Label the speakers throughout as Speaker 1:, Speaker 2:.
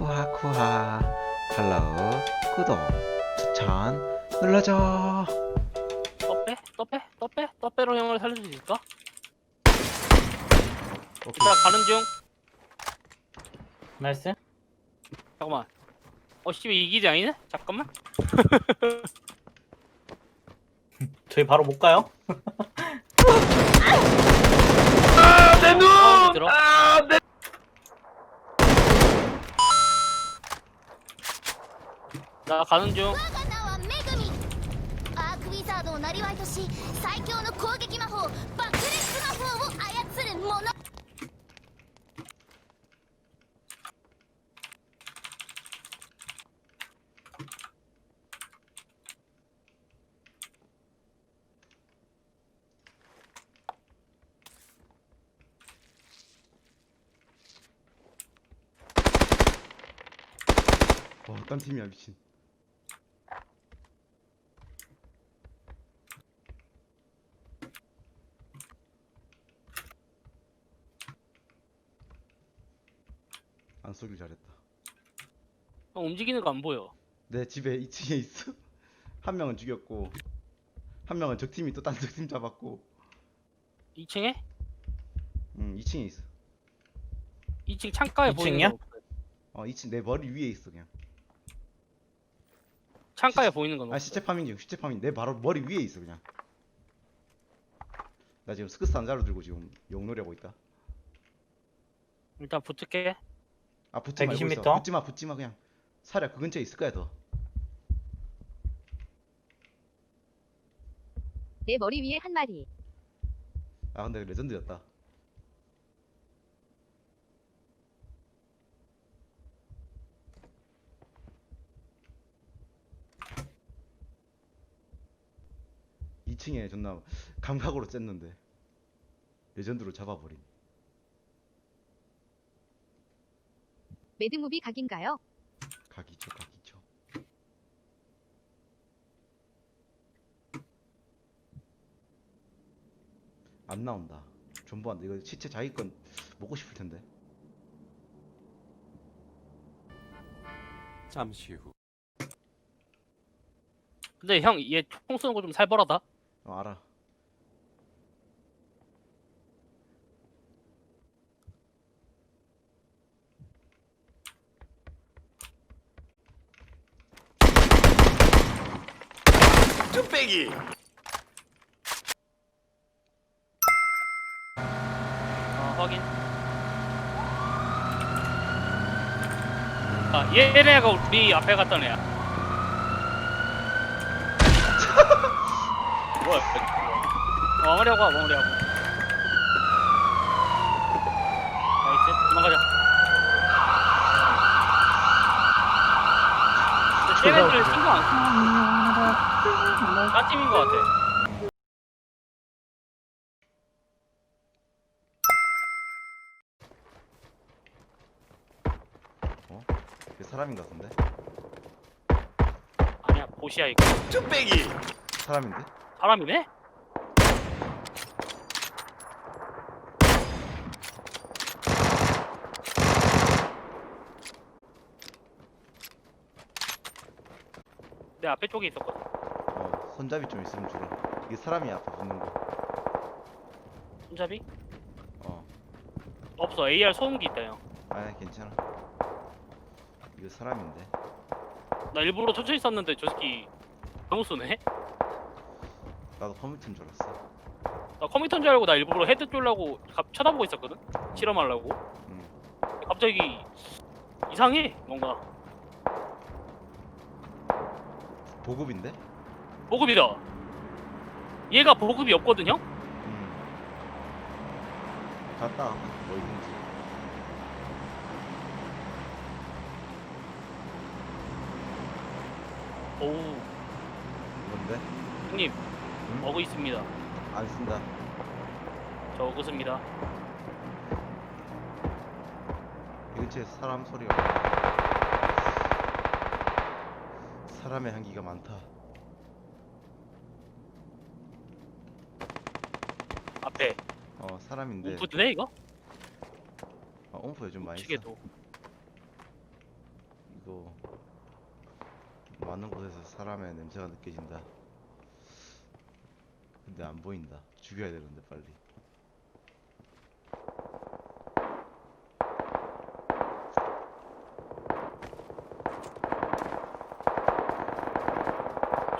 Speaker 1: 쿠하쿠하 팔로우 구독 추천 눌러줘
Speaker 2: 떡배? 떡배? 떡배? 떡배로 형을 살릴 수 있을까?
Speaker 1: 오케이
Speaker 2: 일단 가는 중
Speaker 3: 나이스.
Speaker 2: 잠깐만 어 씨, 이기지 아니네? 잠깐만
Speaker 3: 저희 바로 못 가요?
Speaker 2: 가는 중
Speaker 4: 我が名はメグミアークウィザードを生りとし最強の攻撃魔法爆裂魔法を操る者
Speaker 1: 와 어떤 팀이야 미친 안 쏘길 잘했다.
Speaker 2: 형 움직이는 거 안 보여.
Speaker 1: 내 집에 2층에 있어. 한 명은 죽였고 한 명은 적 팀이 또 딴 적팀 잡았고.
Speaker 2: 2층에?
Speaker 1: 응 2층에 있어.
Speaker 2: 2층 창가에 보이는
Speaker 3: 2층이야?
Speaker 1: 거어 2층 내 머리 위에 있어 그냥.
Speaker 2: 창가에 보이는
Speaker 1: 건아
Speaker 2: 없어
Speaker 1: 시체 파밍 중 시체 파밍. 내 바로 머리 위에 있어 그냥. 나 지금 스크스 한자로 들고 지금 용놀이 하고 있다.
Speaker 2: 일단 붙을게
Speaker 1: 아 붙지 말고
Speaker 3: 120m?
Speaker 1: 있어. 붙지 마 붙지 마 그냥. 사랴 그 근처에 있을 거야 더.
Speaker 5: 내 머리 위에 한 마리.
Speaker 1: 아 근데 레전드였다. 이층에 존나 감각으로 쬐는데. 레전드로 잡아버린
Speaker 5: 매드무비 각인가요?
Speaker 1: 각이죠 각이죠. 안 나온다. 전부 안 돼 이거 시체 자기 건 먹고 싶을 텐데.
Speaker 6: 잠시 후.
Speaker 2: 근데 형 얘 총 쏘는 거 좀 살벌하다.
Speaker 1: 어 알아
Speaker 6: 뚝배기.
Speaker 2: 어 확인. 아 얘네가 우리 앞에 갔던 애야. 뭐야 어, 마무리하고 와 마무리하고 도망가자. 쟤네들 신경 안 써. 딴 팀인 것 같아
Speaker 1: 어? 이게 사람인 것 같은데?
Speaker 2: 아니야 보시야 이거
Speaker 6: 뚝배기
Speaker 1: 사람인데?
Speaker 2: 사람이네? 내 앞에 쪽에 있었거든.
Speaker 1: 어 손잡이 좀 있으면 주라 이게 사람이 앞에 붙는 거
Speaker 2: 손잡이?
Speaker 1: 어.
Speaker 2: 없어. AR 소음기 있다 형.
Speaker 1: 아니 괜찮아 이거 사람인데
Speaker 2: 나 일부러 천천히 쐈는데 저 새끼 너무 쏘네.
Speaker 1: 나도 컴퓨터인 줄 알았어
Speaker 2: 나 컴퓨터인 줄 알고 나 일부러 헤드 쫄라고 갑- 쳐다보고 있었거든. 실험하려고.
Speaker 1: 응.
Speaker 2: 갑자기 이상해 뭔가
Speaker 1: 보급인데?
Speaker 2: 보급이다. 얘가 보급이 없거든요.
Speaker 1: 응 갔다 뭐 있는지
Speaker 2: 오우
Speaker 1: 뭔데?
Speaker 2: 형님
Speaker 1: 응?
Speaker 2: 어그 있습니다.
Speaker 1: 안 쓴다
Speaker 2: 저 어그습니다.
Speaker 1: 이 근처에 사람 소리가 사람의 향기가 많다
Speaker 2: 앞에
Speaker 1: 어 사람인데
Speaker 2: 우프드네 이거?
Speaker 1: 어, 옴프 요즘 많이 써
Speaker 2: 치게도
Speaker 1: 또 많은 곳에서 사람의 냄새가 느껴진다. 근데 안 보인다. 죽여야 되는데 빨리.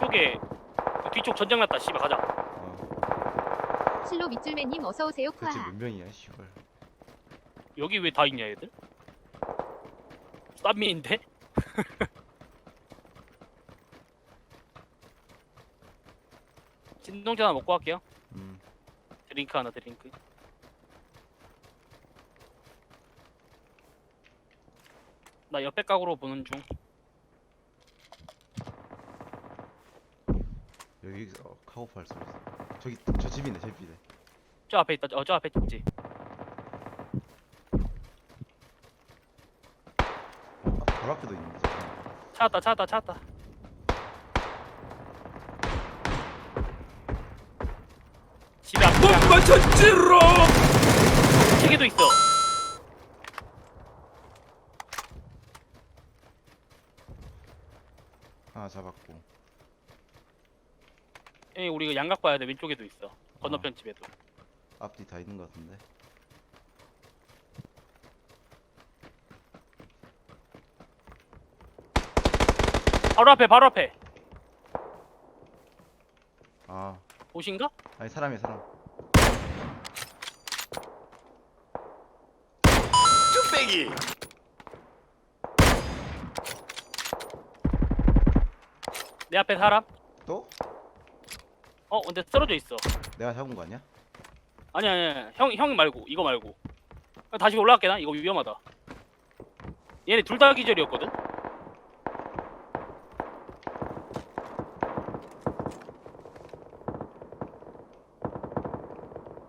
Speaker 2: 쪽에 그 뒤쪽 전장 났다. 씨발 가자.
Speaker 1: 어,
Speaker 5: 실로 밑줄매님 어서 오세요. 콰.
Speaker 1: 몇 명이야, 씨발.
Speaker 2: 여기 왜 다 있냐 얘들? 쌈미인데? 진동제 하나 먹고 갈게요.
Speaker 1: 음,
Speaker 2: 드링크 하나 드링크. 나 옆에 각으로 보는 중.
Speaker 1: 여기 어, 카고팔 소리. 있어. 저기 저 집이네, 저 집이네.
Speaker 2: 저 앞에 있다. 어, 저 앞에 있지.
Speaker 1: 어, 아, 바로 앞에도 있는데.
Speaker 2: 찾았다, 찾았다, 찾았다. 집에 앞에 못 맞췄지롱. 책에도 있어.
Speaker 1: 하나 잡았고.
Speaker 2: 예, 우리 이거 양각 봐야 돼. 왼쪽에도 있어. 건너편 집에도.
Speaker 1: 앞뒤 다 있는 것 같은데.
Speaker 2: 바로 앞에, 바로 앞에.
Speaker 1: 아,
Speaker 2: 보신가?
Speaker 1: 아니 사람이 사람.
Speaker 6: 뚝배기
Speaker 2: 내 앞에 사람?
Speaker 1: 또?
Speaker 2: 어, 근데 쓰러져 있어.
Speaker 1: 내가 잡은 거 아니야?
Speaker 2: 아니 아니 아니. 형, 형 말고 이거 말고. 다시 올라갈게 나. 이거 위험하다. 얘네 둘 다 기절이었거든.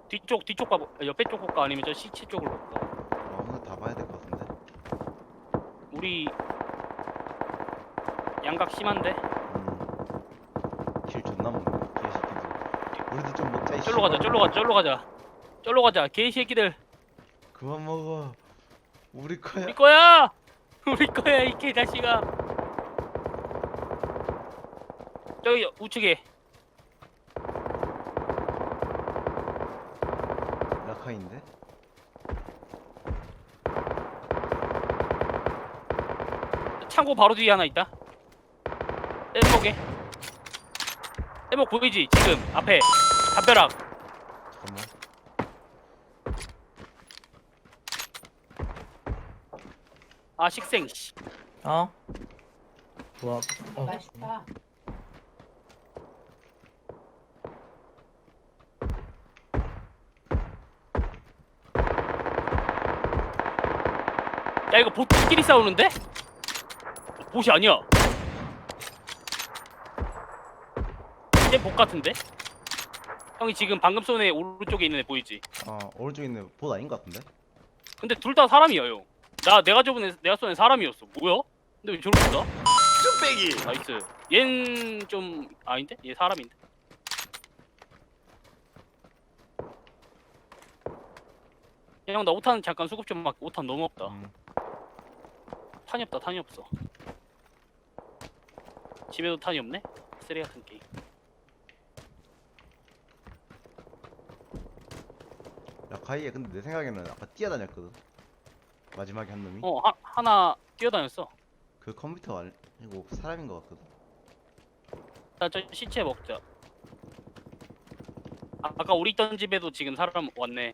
Speaker 2: 뒤쪽 뒤쪽 봐보. 옆에 쪽 볼까 아니면 저 시체 쪽으로 볼까?
Speaker 1: 어, 오늘 다 봐야 될 것 같은데.
Speaker 2: 우리 양각 심한데.
Speaker 1: 음. 킬 존나 먹네. 우리도 좀 먹자. 이
Speaker 2: 쫄로 가자.
Speaker 1: 씨발.
Speaker 2: 쫄로 가자. 쫄로 가자. 쫄로 가자. 개새끼들.
Speaker 1: 그만 먹어. 우리 거야.
Speaker 2: 우리 거야. 우리 거야 이 개자식아. 저기 우측에
Speaker 1: 라카인데?
Speaker 2: 창고 바로 뒤에 하나 있다. 뗏목에. 뗏목 보이지? 지금 앞에 담벼락.
Speaker 1: 잠깐만.
Speaker 2: 아 식생. 씨.
Speaker 3: 어? 좋아. 어.
Speaker 2: 야 이거 보트끼리 싸우는데? 보이 아니야. 쟤봇 같은데? 형이 지금 방금 쏜 애 오른쪽에 있는 애 보이지?
Speaker 1: 어, 오른쪽에 있는 봇 아닌 것 같은데?
Speaker 2: 근데 둘 다 사람이야 형. 나 내가 저번에 내가 쏜 애 사람이었어. 뭐야? 근데 왜 저렇게 쏴?
Speaker 6: 뚝배기
Speaker 2: 나이스. 얜 좀 아닌데? 얘 사람인데. 형나 5탄 잠깐 수급 좀막 5탄 너무 없다.
Speaker 1: 음.
Speaker 2: 탄이 없다 탄이 없어. 집에도 탄이 없네? 쓰레기 같은 게임.
Speaker 1: 라카이에 근데 내 생각에는 아까 뛰어다녔거든. 마지막에 한 놈이.
Speaker 2: 어 하, 하나 뛰어다녔어.
Speaker 1: 그 컴퓨터 아니고 사람인 것 같거든.
Speaker 2: 나 저 시체 먹자. 아, 아까 우리 있던 집에도 지금 사람 왔네.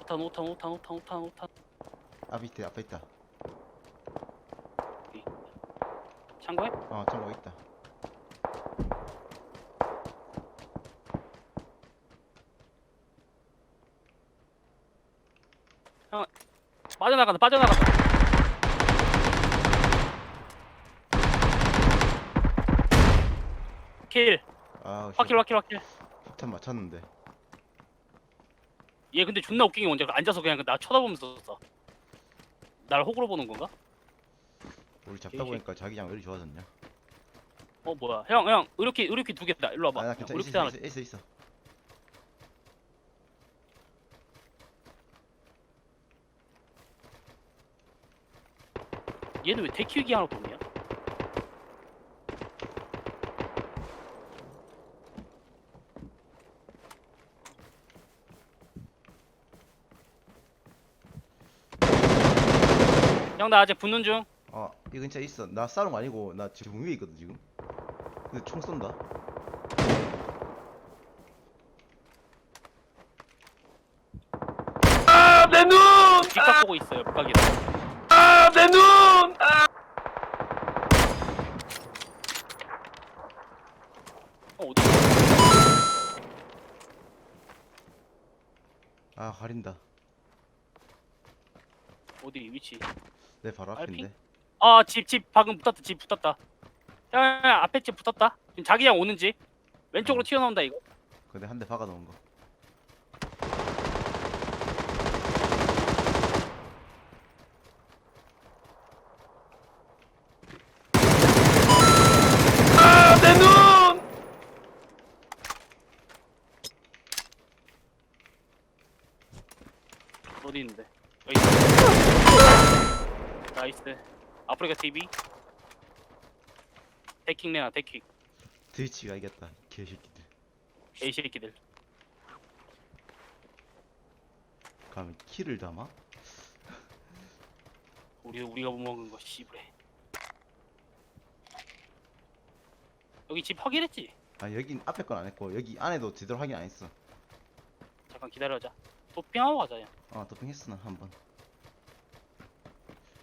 Speaker 2: 오탄 오탄 오탄 오탄 오탄 오탄
Speaker 1: 앞에 있다, 앞에 있다.
Speaker 2: 창고에?
Speaker 1: 어, 저거 있다.
Speaker 2: 빠져나간다 빠져나간다 킬
Speaker 1: 아, 씨,
Speaker 2: 확킬 확킬 확킬
Speaker 1: 폭탄 맞췄는데.
Speaker 2: 얘 근데 존나 웃긴 게 뭔지 알아? 앉아서 그냥 나 쳐다보면서 써. 날 호구로 보는 건가?
Speaker 1: 우리 잡다 보니까 자기장 왜 이리 좋아졌냐?
Speaker 2: 어 뭐야. 형 형 의료키 의료키 두 개다. 일로 와봐.
Speaker 1: 아, 괜찮아.
Speaker 2: 의료키
Speaker 1: 있어,
Speaker 2: 하나.
Speaker 1: 있어, 있어, 있어.
Speaker 2: 얘는 왜 대키우기 하나도 없냐? 형 나 아직 붙는 중.
Speaker 1: 아, 이 근처에 있어. 나 싸는 거 아니고 나 지붕 위에 있거든 지금. 근데 총 쏜다.
Speaker 6: 아, 내 눈!
Speaker 2: 뒷각 보고 있어요. 뒷각이다.
Speaker 6: 아, 내 눈! 아,
Speaker 2: 어, 어디?
Speaker 1: 아, 가린다.
Speaker 2: 어디 위치?
Speaker 1: 내 바로? 앞인데.
Speaker 2: 아, 집, 집 방금 붙었다. 집 붙었다. 야, 야, 야, 앞에 집 붙었다. 지금 자기장 오는 집. 왼쪽으로 튀어나온다 이거.
Speaker 1: 근데 한 대 박아 놓은 거.
Speaker 6: 아, 내 눈!
Speaker 2: 어디 있는데? 여기 있어. 나이스. 아 프리카 TV. 데킹 내놔 데킹.
Speaker 1: 트위치가 이겼다. 개새끼들.
Speaker 2: 에이 새끼들.
Speaker 1: 가면 키를 담아?
Speaker 2: 우리 우리가 못 먹은 거 씨부래. 여기 집 확인했지?
Speaker 1: 아, 여긴 앞에 건 안 했고 여기 안에도 제대로 확인 안 했어.
Speaker 2: 잠깐 기다려자. 도핑하고 가자 야.
Speaker 1: 아, 도핑했어 나한 번.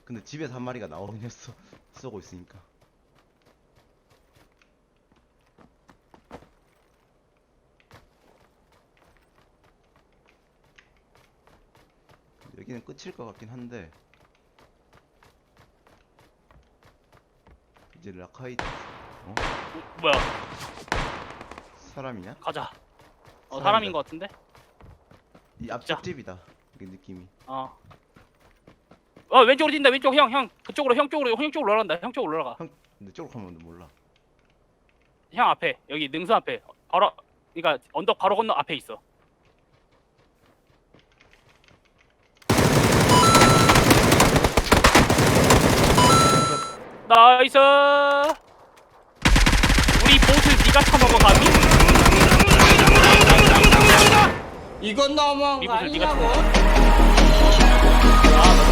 Speaker 1: 근데 집에서 한 마리가 나오긴 했어. 쏘고 있으니까. 여기는 끝일 것 같긴 한데 이제 라카이트 어?
Speaker 2: 어, 뭐야?
Speaker 1: 사람이냐?
Speaker 2: 가자. 어
Speaker 1: 사람이다.
Speaker 2: 사람인 것 같은데?
Speaker 1: 이 앞집 집이다. 그 느낌이.
Speaker 2: 어. 어 왼쪽으로 뛴다. 왼쪽 형 형. 그쪽으로 형 쪽으로 형 쪽으로 올라간다. 형 쪽으로 올라가.
Speaker 1: 근데 쪽으로 가면 몰라.
Speaker 2: 형 앞에 여기 능선 앞에. 바로 그러니까 언덕 바로 건너 앞에 있어. 나이스. 우리 보트 네가 타먹어 감히
Speaker 7: 이건 너무한 거
Speaker 2: 네가
Speaker 7: 아니냐고?
Speaker 2: 아